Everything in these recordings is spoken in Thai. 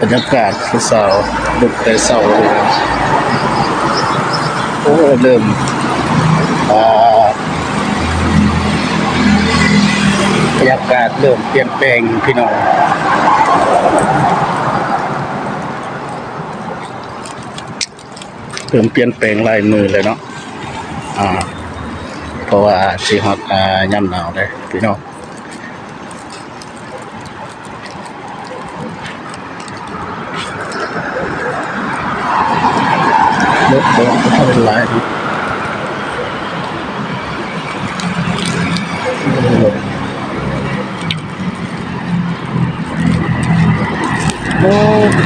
บรรยากาศคือเสาดึกแต่เสาเลยโอ้เริ่มอ่าบรรยากาศเริ่มเปลี่ยนแปลงพี่น้องเริ่มเปลี่ยนแปลงลายมือเลยเนาะอ่าเพราะว่าสีฮอตอ่าย่ำหนาวเลยพี่น้อง รถเดินก็เข้าเป็นหลายนะโอ้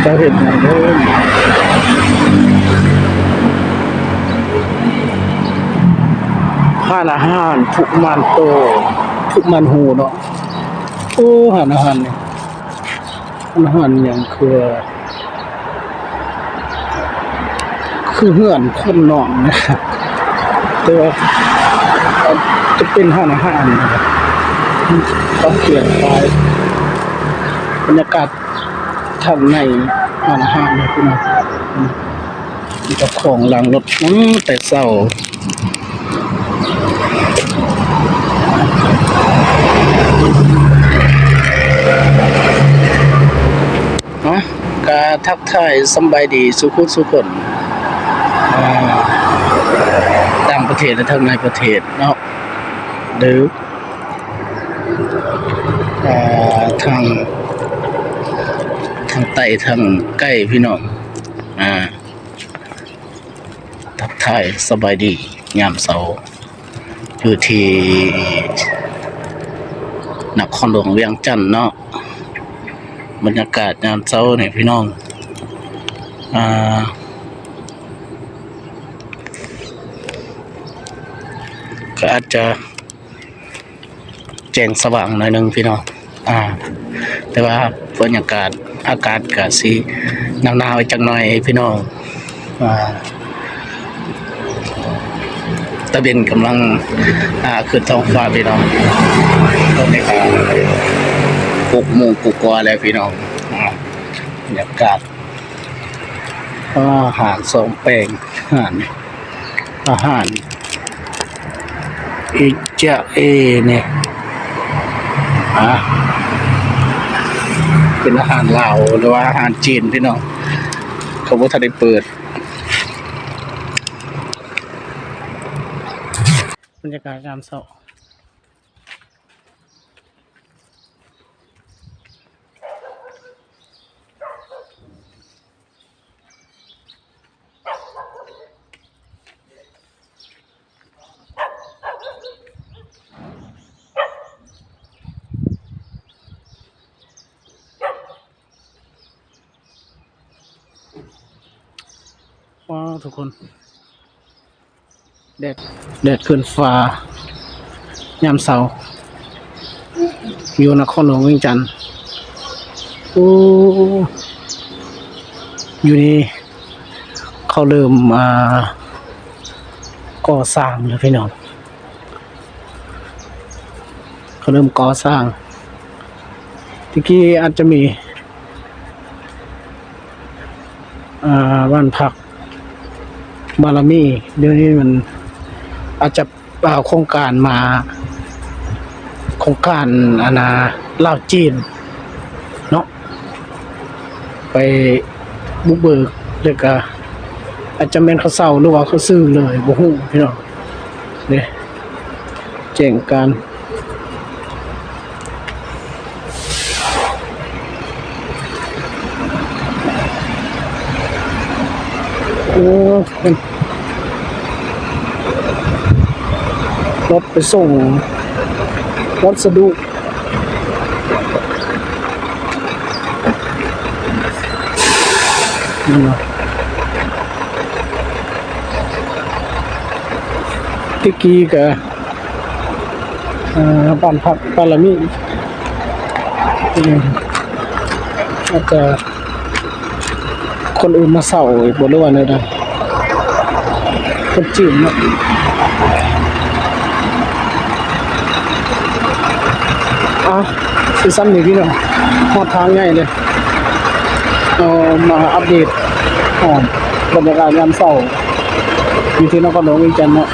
จะเห็นไหมเลยห้านอาหารทุกมันโต ทุกมันหูเนาะ โอ้หานอาหารเนี่ยอาหารอย่างคือ คือเหือนคนนอนนะครับแต่ว่าจะเป็นห้านอาหารนะครับต้องเปลี่ยนไปบรรยากาศทางในห้านอาหารนะพี่น้องอืมมีเจ้าของหลังรถอืมแต่เศร้านะกาทักทายสบายดีสุขุสุขน ต่างประเทศและทั้งในประเทศเนาะหรือทางทางใต้ทางใกล้พี่น้องอ่าทักทายสบายดียามเสาร์อยู่ที่นครหลวงเวียงจันทน์เนาะบรรยากาศยามเช้าเนี่ยพี่น้อง อ่า ก็อาจจะแจ้งสว่างหน่อยหนึงพี่น้องอ่า แต่ว่าบรรยากาศอากาศก็สิหนาวๆอีกจักหน่อยพี่น้องอ่าตะเบนกำลังอ่าขึ้นท้องฟ้าพี่น้องตอนนี้ก็หกโมงกว่าแล้วพี่น้องอ่าบรรยากาศอาหารสองแปลงอาหารอาหาร อิจะเอเนี่ยอะเป็นอาหารลาวหรือว่าอาหารจีนพี่น้องเขาว่าถ้าได้เปิดบรรยากาศยามเช้า ว้าวทุกคนแดดแดดขึ้นฟ้ายามเช้าอยู่นครหลวงเวียงจันทน์โอ้อยู่นี่เขาเริ่มอ่าก่อสร้างแล้วพี่น้องเขาเริ่มก่อสร้างตะกี้อาจจะมี อ่าบ้านพัก บารมี เดี๋ยวนี้มันอาจจะเอาโครงการมาโครงการอาณาลาวจีน เนาะไปบุกเบิกเลยก็อาจจะแม่นเขาเศร้าหรือว่าเขาซื้อเลยบ่ฮู้พี่น้องเนี่ยแจ้งการ โอ้รถไปส่งวัสดุนี่นะติกี้กับอ่าบ้านพักปารามีอาจจะ คนอื่นมาเศร้าอีกบนรื่อนเลยนะคนจีนเนาะอะโอเคคือซ้ำนี่พี่น้องหอดทางง่ายเลยเอามาอัปเดตอ๋อบรรยากาศยามเศร้าอยู่ที่นครหลวงอีกจันเนาะ